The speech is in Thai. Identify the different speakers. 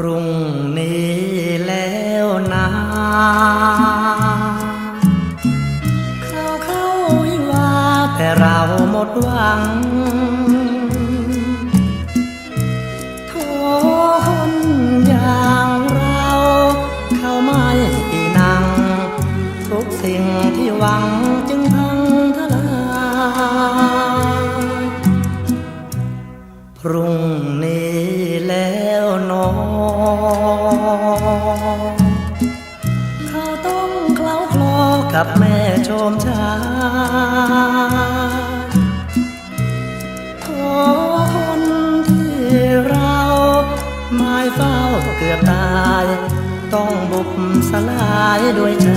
Speaker 1: พรุ่งนี้แล้วนาข้าเข้ายิ่งว่าแต่เราหมดหวังโทคนอย่างเราเข้าไม่นัง ทุกสิ่งที่หวังจึงพังทลายพรุ่งนี้แล้ว เขาต้องเคล้าคลอกับแม่ชมชาขอคนที่เราไม่เฝ้าเกือบตาย ต้องบุบสลายด้วยใจ